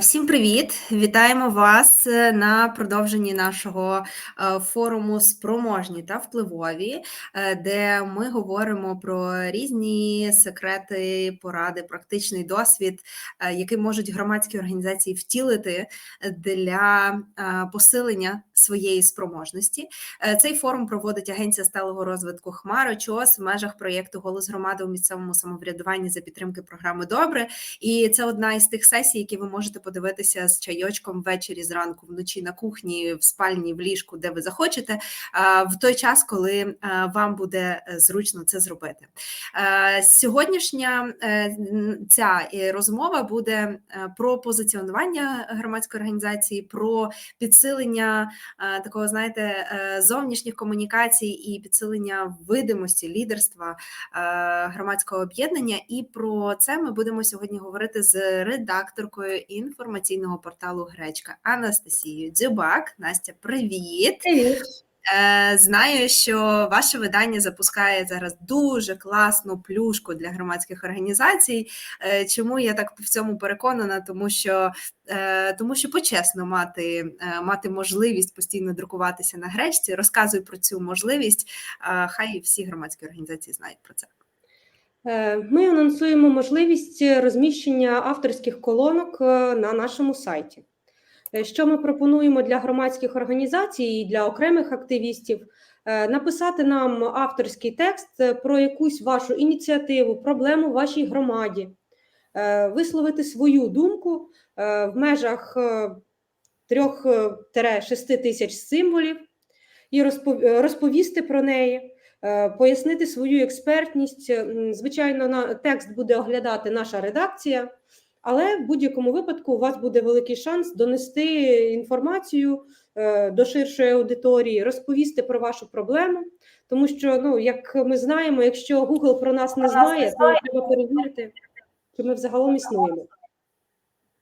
Всім привіт! Вітаємо вас е, на продовженні нашого е, форуму Спроможні та впливові, е, де ми говоримо про різні секрети, поради, практичний досвід, який можуть громадські організації втілити для посилення своєї спроможності. Цей форум проводить Агенція сталого розвитку Хмара ЧОС в межах проєкту Голос громади у місцевому самоврядуванні за підтримки програми Добре. І це одна із тих сесій, які ви можете можете подивитися з чайочком ввечері, зранку, вночі на кухні, в спальні, в ліжку, де ви захочете, в той час, коли вам буде е, зручно це зробити. Сьогоднішня е, ця розмова буде е, про позиціонування громадської організації, про підсилення такого, знаєте, зовнішніх комунікацій і підсилення видимості лідерства громадського об'єднання. І про це ми будемо сьогодні говорити з редакторкою інформаційного порталу Гречка Анастасією Дзюбак. Настя, привіт! Привіт! Е, знаю, що ваше видання запускає зараз дуже класну плюшку для громадських організацій. Е, чому я так в цьому переконана? Тому що е, тому що почесно мати мати можливість постійно друкуватися на гречці. Розказуй про цю можливість. Хай всі громадські організації знають про це. Е, ми анонсуємо можливість розміщення авторських колонок е, на нашому сайті. Е, що ми пропонуємо для громадських організацій і для окремих активістів? Написати нам авторський текст про якусь вашу ініціативу, проблему в вашій громаді, висловити свою думку в межах 3-6 тисяч символів і розповісти про неї. Е, пояснити свою експертність. Звичайно, на текст буде оглядати наша редакція, але в будь-якому випадку у вас буде великий шанс донести інформацію е, до ширшої аудиторії, розповісти про вашу проблему. Тому що, ну як ми знаємо, якщо Google про нас не знає, то треба перевірити, що ми взагалом існуємо.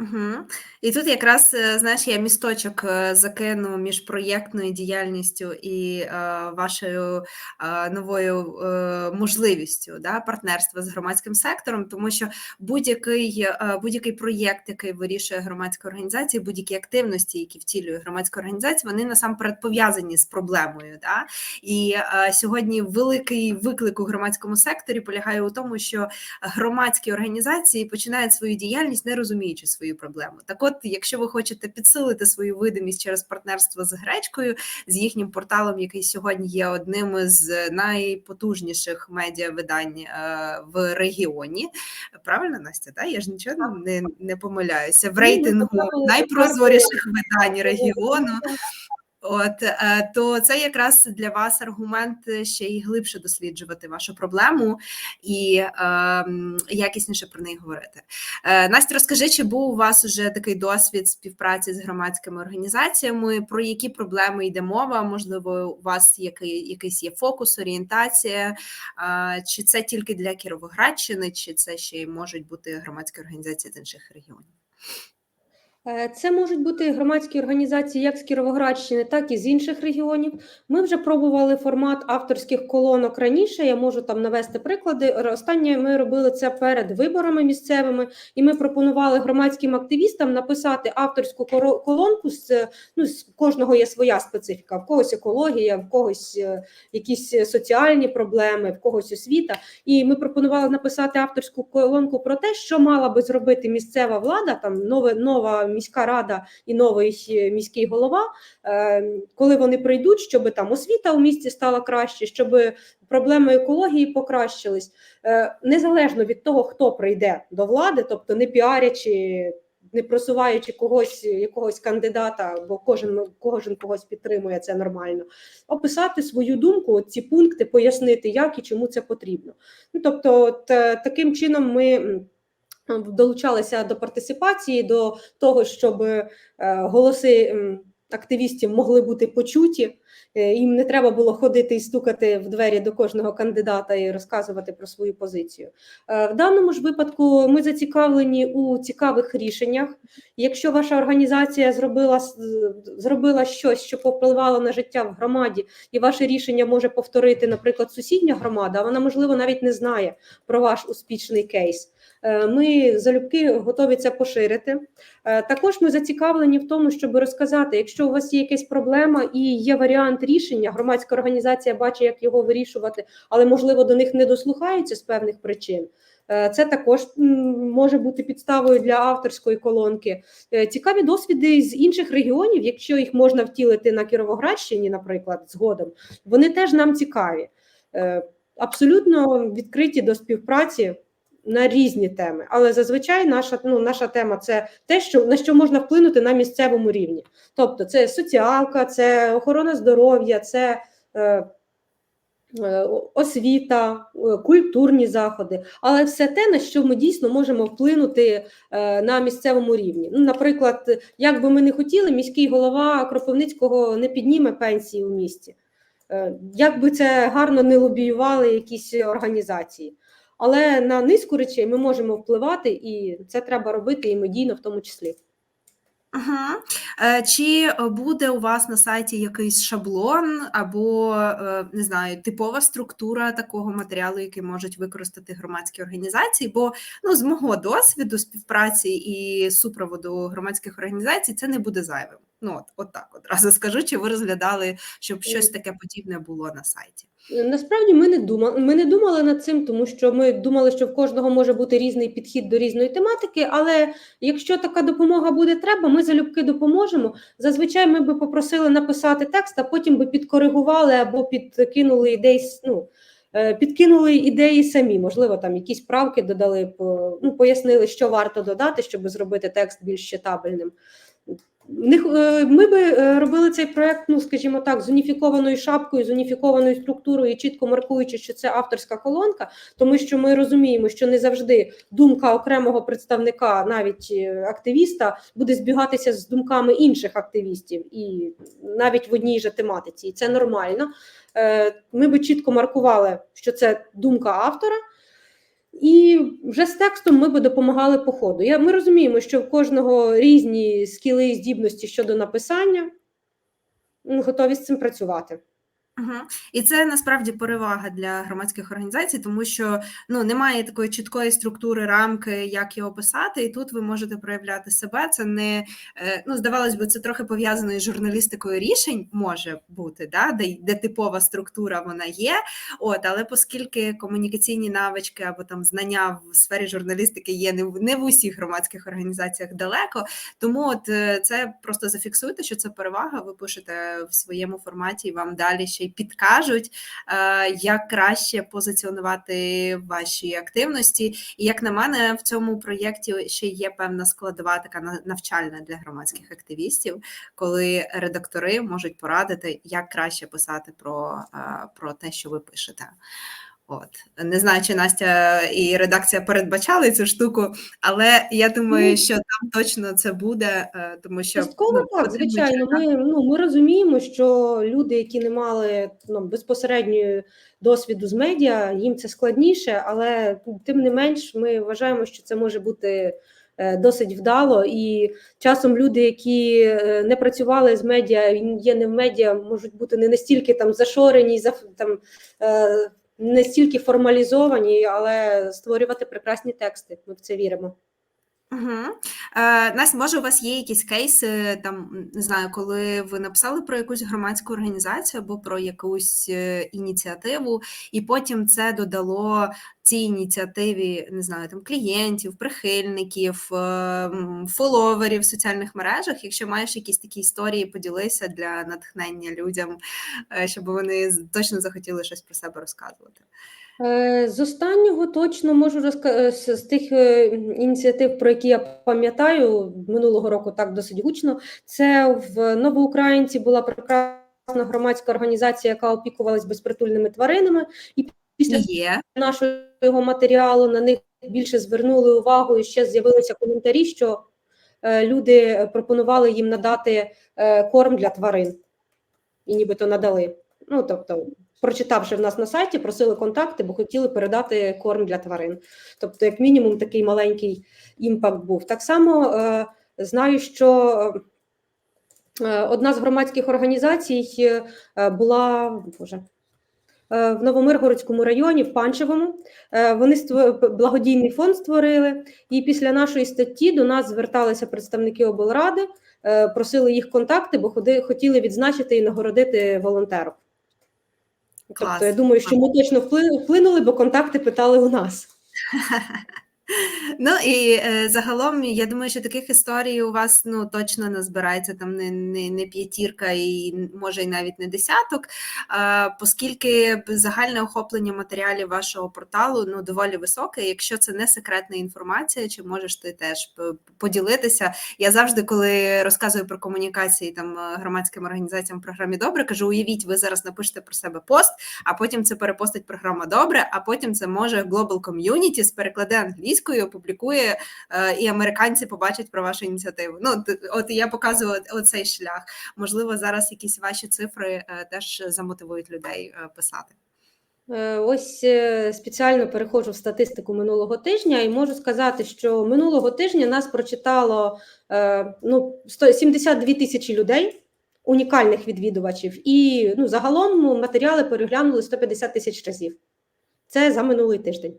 Угу. І тут якраз е, знаєш, я місточок е, закину між проєктною діяльністю і е, вашою е, новою е, можливістю да, партнерства з громадським сектором, тому що будь-який е, будь-який проєкт, який вирішує громадська організація, будь-які активності, які втілює громадська організація, вони насамперед пов'язані з проблемою. Да? І сьогодні великий виклик у громадському секторі полягає у тому, що громадські організації починають свою діяльність, не розуміючи свою свою проблему. Так, от, якщо ви хочете підсилити свою видимість через партнерство з гречкою, з їхнім порталом, який сьогодні є одним з найпотужніших медіавидань е, в регіоні, правильно Настя? Да? Я ж нічого не не помиляюся в рейтингу найпрозоріших видань регіону. От е, то це якраз для вас аргумент ще й глибше досліджувати вашу проблему і е, якісніше про неї говорити. Е, Настя, розкажи, чи був у вас уже такий досвід співпраці з громадськими організаціями? Про які проблеми йде мова? Можливо, у вас який, якийсь є фокус, орієнтація, е, чи це тільки для Кіровоградщини, чи це ще й можуть бути громадські організації з інших регіонів? Е, це можуть бути громадські організації як з Кіровоградщини, так і з інших регіонів. Ми вже пробували формат авторських колонок раніше. Я можу там навести приклади. Останнє ми робили це перед виборами місцевими, і ми пропонували громадським активістам написати авторську колонку. З ну з кожного є своя специфіка. В когось екологія, в когось е, якісь соціальні проблеми, в когось освіта. І ми пропонували написати авторську колонку про те, що мала би зробити місцева влада, там нове нова міська рада і новий е, міський голова, е, коли вони прийдуть, щоб там освіта у місті стала краще, щоб проблеми екології покращились, е, незалежно від того, хто прийде до влади, тобто не піарячи. Не просуваючи когось, якогось кандидата, бо кожен кожен когось підтримує, це нормально. Описати свою думку, ці пункти, пояснити, як і чому це потрібно. Ну тобто, от, таким чином ми долучалися до партисипації, до того, щоб е, голоси активістів могли бути почуті. Е, їм не треба було ходити і стукати в двері до кожного кандидата і розказувати про свою позицію. Е, в даному ж випадку ми зацікавлені у цікавих рішеннях. Якщо ваша організація зробила зробила щось, що повпливало на життя в громаді, і ваше рішення може повторити, наприклад, сусідня громада, вона можливо навіть не знає про ваш успішний кейс. Е, Ми залюбки готові це поширити. Також ми зацікавлені в тому, щоб розказати, якщо у вас є якась проблема і є варіант рішення, громадська організація бачить, як його вирішувати, але можливо до них не дослухаються з певних причин. Е, Це також може бути підставою для авторської колонки. Е, Цікаві досвіди з інших регіонів, якщо їх можна втілити на Кіровоградщині, наприклад, згодом, вони теж нам цікаві. Е, Абсолютно відкриті до співпраці на різні теми. Але зазвичай наша, ну, наша тема це те, що, на що можна вплинути на місцевому рівні. Тобто, це соціалка, це охорона здоров'я, це. Е, е, Освіта, е, культурні заходи, але все те, на що ми дійсно можемо вплинути е, на місцевому рівні. Ну, наприклад, як би ми не хотіли, міський голова Кропивницького не підніме пенсії у місті. Як би це гарно не лобіювали якісь організації. Але на низку речей ми можемо впливати, і це треба робити і медійно в тому числі. Угу. Е, Чи буде у вас на сайті якийсь шаблон або е, не знаю, типова структура такого матеріалу, який можуть використати громадські організації? Бо ну, з мого досвіду співпраці і супроводу громадських організацій це не буде зайвим. Ну от, от так одразу скажу, чи ви розглядали, щоб щось таке подібне було на сайті? Насправді ми не думали. Ми не думали над цим, тому що ми думали, що в кожного може бути різний підхід до різної тематики. Але якщо така допомога буде треба, ми залюбки допоможемо. Зазвичай ми би попросили написати текст, а потім би підкоригували або підкинули ідеї. Ну, е, підкинули ідеї самі. Можливо, там якісь правки додали, ну, пояснили, що варто додати, щоб зробити текст більш читабельним. Е, Ми би е, робили цей проект, ну скажімо так, з уніфікованою шапкою, з уніфікованою структурою, чітко маркуючи, що це авторська колонка, тому що ми розуміємо, що не завжди думка окремого представника, навіть е, активіста, буде збігатися з думками інших активістів, і навіть в одній же тематиці. І це нормально. Ми би чітко маркували, що це думка автора. І вже з текстом ми би допомагали по ходу. Я, ми розуміємо, що в кожного різні скіли і здібності щодо написання. Готові з цим працювати. Угу. І це насправді перевага для громадських організацій, тому що ну немає такої чіткої структури рамки, як його писати, і тут ви можете проявляти себе. Це не е, ну здавалось би, це трохи пов'язано із журналістикою рішень може бути, да, де, де типова структура вона є. От, але оскільки комунікаційні навички або там знання в сфері журналістики є не в не в усіх громадських організаціях далеко, тому от е, це просто зафіксуйте, що це перевага. Ви пишете в своєму форматі, і вам далі ще підкажуть, е, як краще позиціонувати ваші активності. І як на мене, в цьому проєкті ще є певна складова така навчальна для громадських активістів, коли редактори можуть порадити, як краще писати про, е, про те, що ви пишете. От не знаю, чи Настя і редакція передбачали цю штуку, але я думаю, Ну, що там точно це буде, е, тому що Частково ну, так, звичайно. Ми, ну, ми розуміємо, що люди, які не мали ну, безпосередньої досвіду з медіа, їм це складніше, але тим не менш, ми вважаємо, що це може бути е, досить вдало. І часом люди, які е, не працювали з медіа, є не в медіа, можуть бути не настільки там зашорені, заф- там, не стільки формалізовані, але створювати прекрасні тексти. Ми в це віримо. Угу. Е, Настя, може, у вас є якісь кейси, там не знаю, коли ви написали про якусь громадську організацію або про якусь е, ініціативу, і потім це додало цій ініціативі, не знаю, там клієнтів, прихильників, е, фоловерів в соціальних мережах. Якщо маєш якісь такі історії, поділися для натхнення людям, е, щоб вони точно захотіли щось про себе розказувати. Е, З останнього точно можу розказати з з тих е, ініціатив, про які я пам'ятаю минулого року так досить гучно. Це в Новоукраїнці була прекрасна громадська організація, яка опікувалась безпритульними тваринами. І після Є. нашого матеріалу на них більше звернули увагу, і ще з'явилися коментарі, що е, люди пропонували їм надати е, корм для тварин, і нібито надали. Ну тобто, прочитавши в нас на сайті, просили контакти, бо хотіли передати корм для тварин. Тобто, як мінімум, такий маленький імпакт був. Так само е, знаю, що е, одна з громадських організацій е, була боже. е, в Новомиргородському районі, в Панчевому. Е, Вони благодійний фонд створили, і після нашої статті до нас зверталися представники облради, е, просили їх контакти, бо хотіли відзначити і нагородити волонтерів. Клас. Тобто, я думаю, що ми точно впли- вплинули, бо контакти питали у нас. Ну і е, загалом, я думаю, що таких історій у вас ну точно не збирається там не, не, не п'ятірка і може і навіть не десяток, е, оскільки загальне охоплення матеріалів вашого порталу ну доволі високе. Якщо це не секретна інформація, чи можеш ти теж поділитися? Я завжди, коли розказую про комунікації там е, громадським організаціям в програмі Добре, кажу: уявіть, ви зараз напишете про себе пост, а потім це перепостить програма Добре, а потім це може Global Communities перекладе англійською, опублікує, е, і американці побачать про вашу ініціативу. Ну, от я показую оцей шлях. Можливо, зараз якісь ваші цифри е, теж замотивують людей е, писати. Ось спеціально переходжу в статистику минулого тижня і можу сказати, що минулого тижня нас прочитало ну, 100 72 тисячі людей, унікальних відвідувачів, і ну, загалом матеріали переглянули 150 тисяч разів. Це за минулий тиждень.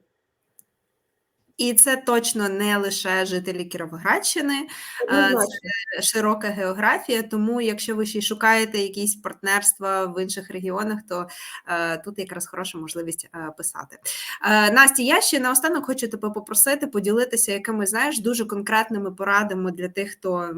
І це точно не лише жителі Кіровоградщини, е, це широка географія. Тому, якщо ви ще й шукаєте якісь партнерства в інших регіонах, то е, тут якраз хороша можливість е, писати. Е, Насті, я ще наостанок хочу тебе попросити поділитися якимись знаєш дуже конкретними порадами для тих, хто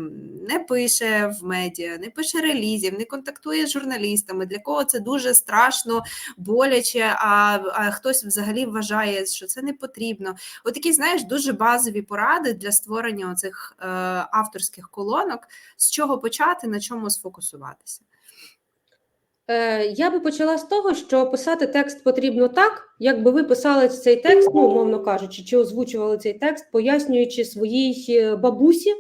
не пише в медіа, не пише релізів, не контактує з журналістами. Для кого це дуже страшно, боляче, а, а хтось взагалі вважає, що це не потрібно. Отакі, знаєш, дуже базові поради для створення оцих е, авторських колонок, з чого почати, на чому сфокусуватися. Е, Я би почала з того, що писати текст потрібно так, якби ви писали цей текст, ну, умовно кажучи, чи озвучували цей текст, пояснюючи своїй е, бабусі,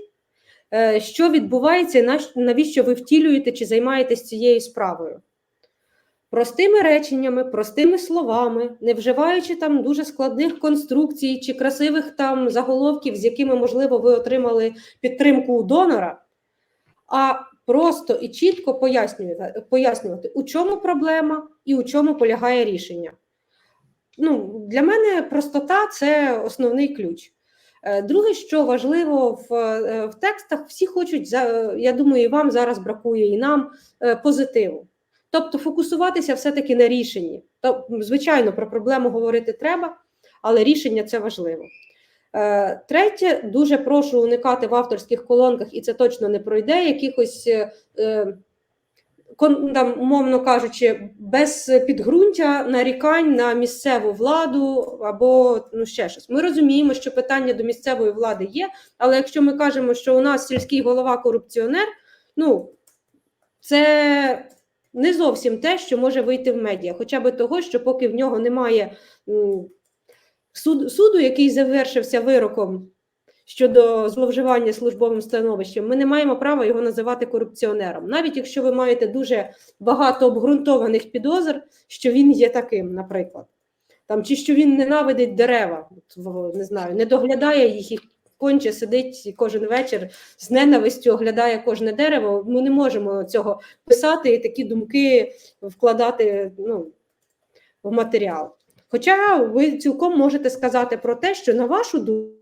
що відбувається, і навіщо ви втілюєте чи займаєтесь цією справою. Простими реченнями, простими словами, не вживаючи там дуже складних конструкцій чи красивих там заголовків, з якими, можливо, ви отримали підтримку у донора, а просто і чітко пояснювати, пояснювати, у чому проблема і у чому полягає рішення. Ну, для мене простота це основний ключ. Е, Друге, що важливо в, е, в текстах, всі хочуть, я думаю, і вам зараз бракує, і нам е, позитиву. Тобто фокусуватися все-таки на рішенні. Тобто, звичайно, про проблему говорити треба, але рішення це важливо. Е, Третє, дуже прошу уникати в авторських колонках, і це точно не пройде якихось, е, е, там, умовно кажучи, без підґрунтя нарікань на місцеву владу або ну, ще щось. Ми розуміємо, що питання до місцевої влади є, але якщо ми кажемо, що у нас сільський голова корупціонер, ну це не зовсім те, що може вийти в медіа, хоча б того, що поки в нього немає суд, суду, який завершився вироком щодо зловживання службовим становищем, ми не маємо права його називати корупціонером, навіть якщо ви маєте дуже багато обґрунтованих підозр, що він є таким, наприклад. Там, чи що він ненавидить дерева, не знаю, не доглядає їх і конче сидить кожен вечір з ненавистю, оглядає кожне дерево. Ми не можемо цього писати і такі думки вкладати ну, в матеріал. Хоча ви цілком можете сказати про те, що на вашу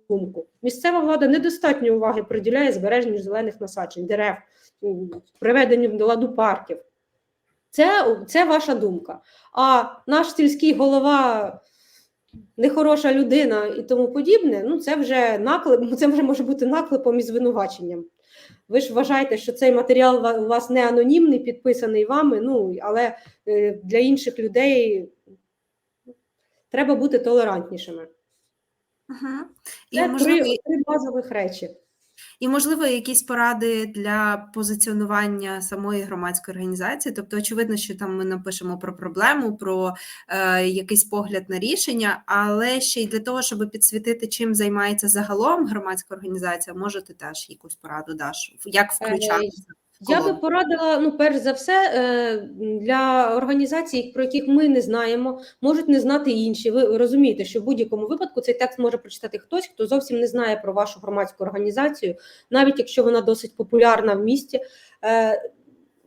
думку місцева влада недостатньо уваги приділяє збереженню зелених насаджень, дерев, приведенню до ладу парків. Це, це ваша думка. А наш сільський голова нехороша людина і тому подібне, ну це вже наклеп, це вже може бути наклепом і звинуваченням. Ви ж вважаєте, що цей матеріал у вас не анонімний, підписаний вами, ну але е, для інших людей треба бути толерантнішими. І, Це можливо, три, три базових речі. І, можливо, якісь поради для позиціонування самої громадської організації. Тобто, очевидно, що там ми напишемо про проблему, про е, якийсь погляд на рішення, але ще й для того, щоб підсвітити, чим займається загалом громадська організація, може, ти теж якусь пораду даш, як включатися. Я би порадила, ну, перш за все, е, для організацій, про яких ми не знаємо, можуть не знати інші. Ви розумієте, що в будь-якому випадку цей текст може прочитати хтось, хто зовсім не знає про вашу громадську організацію, навіть якщо вона досить популярна в місті. Е,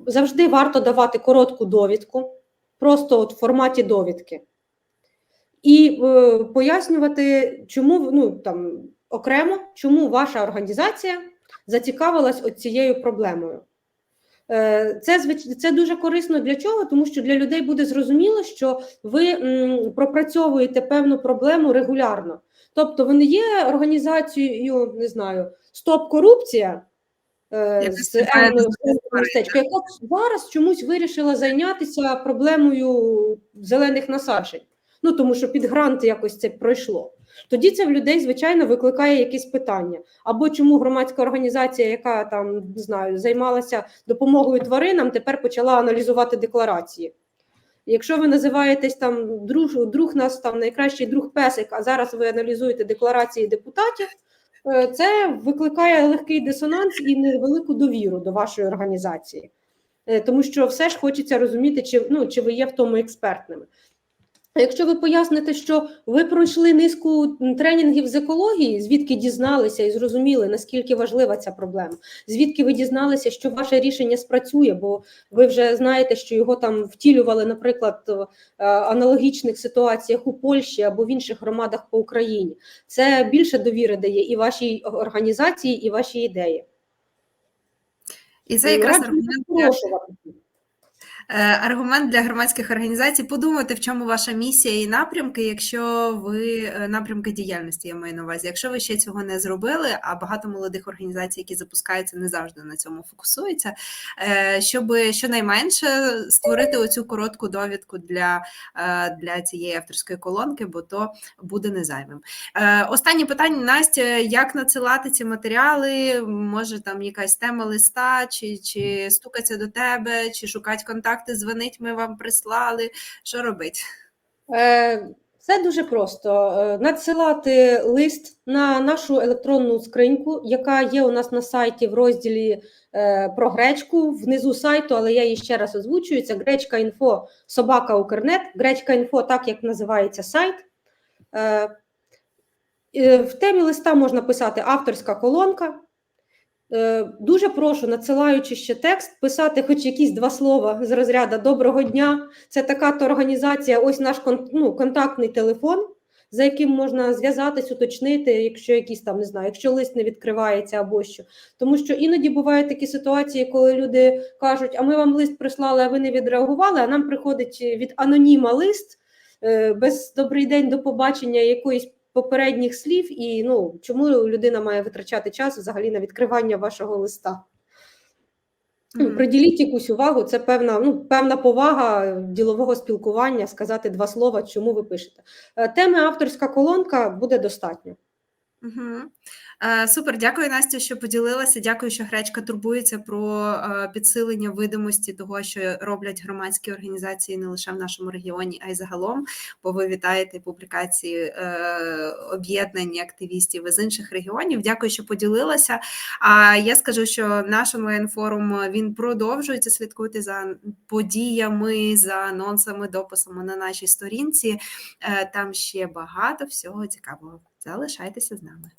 Завжди варто давати коротку довідку просто от в форматі довідки. І е, пояснювати, чому ну там окремо, чому ваша організація зацікавилась от цією проблемою. Е, Це це дуже корисно для чого? Тому що для людей буде зрозуміло, що ви м, пропрацьовуєте певну проблему регулярно. Тобто, ви не є організацією, не знаю, стоп корупція. е, з містечка, яка зараз чомусь вирішила зайнятися проблемою зелених насаджень. Ну тому що під грант якось це пройшло. Тоді це в людей, звичайно, викликає якісь питання. Або чому громадська організація, яка там не знаю, займалася допомогою тваринам, тепер почала аналізувати декларації. Якщо ви називаєтесь там друг, друг нас там найкращий друг песик, а зараз ви аналізуєте декларації депутатів, е, це викликає легкий дисонанс і невелику довіру до вашої організації. Е, Тому що все ж хочеться розуміти, чи, ну, чи ви є в тому експертними. Якщо ви поясните, що ви пройшли низку тренінгів з екології, звідки дізналися і зрозуміли, наскільки важлива ця проблема, звідки ви дізналися, що ваше рішення спрацює, бо ви вже знаєте, що його там втілювали, наприклад, в е, аналогічних ситуаціях у Польщі або в інших громадах по Україні. Це більше довіри дає і вашій організації, і ваші ідеї. І це якраз аргумент е, аргумент для громадських організацій. Подумати, в чому ваша місія і напрямки, якщо ви е, напрямки діяльності, я маю на увазі. Якщо ви ще цього не зробили, а багато молодих організацій, які запускаються, не завжди на цьому фокусуються, е, щоб щонайменше створити оцю коротку довідку для, е, для цієї авторської колонки, бо то буде незайвим. Е, Останнє питання, Настя, як надсилати ці матеріали? Може, там якась тема листа, чи, чи стукаться до тебе, чи шукати контакти, дзвонить, ми вам прислали. Що робить? Е, Це дуже просто. Е, Надсилати лист на нашу електронну скриньку, яка є у нас на сайті в розділі е, про гречку внизу сайту, але я її ще раз озвучую. Це гречка інфо собака Укрнет. Гречка інфо, так як називається сайт. Е, В темі листа можна писати авторська колонка. Е, Дуже прошу, надсилаючи ще текст, писати хоч якісь два слова з розряду Доброго дня. Це така то організація, ось наш ну, контактний телефон, за яким можна зв'язатись, уточнити, якщо якісь там не знаю, якщо лист не відкривається або що. Тому що іноді бувають такі ситуації, коли люди кажуть, а ми вам лист прислали, а ви не відреагували. А нам приходить від аноніма лист е, без добрий день до побачення якоїсь попередніх слів, і ну чому людина має витрачати час взагалі на відкривання вашого листа? Mm -hmm. Приділіть якусь увагу, це певна, ну, певна повага ділового спілкування, сказати два слова, чому ви пишете. Е, Теми авторська колонка буде достатньо. Угу. Е, супер, дякую, Настя, що поділилася. Дякую, що гречка турбується про е, підсилення видимості того, що роблять громадські організації не лише в нашому регіоні, а й загалом. Бо ви вітаєте публікації е, об'єднань активістів із інших регіонів. Дякую, що поділилася. А я скажу, що наш онлайн-форум він продовжується. Слідкуйте за подіями, за анонсами, дописами на нашій сторінці. Е, Там ще багато всього цікавого. Залишайтеся з нами.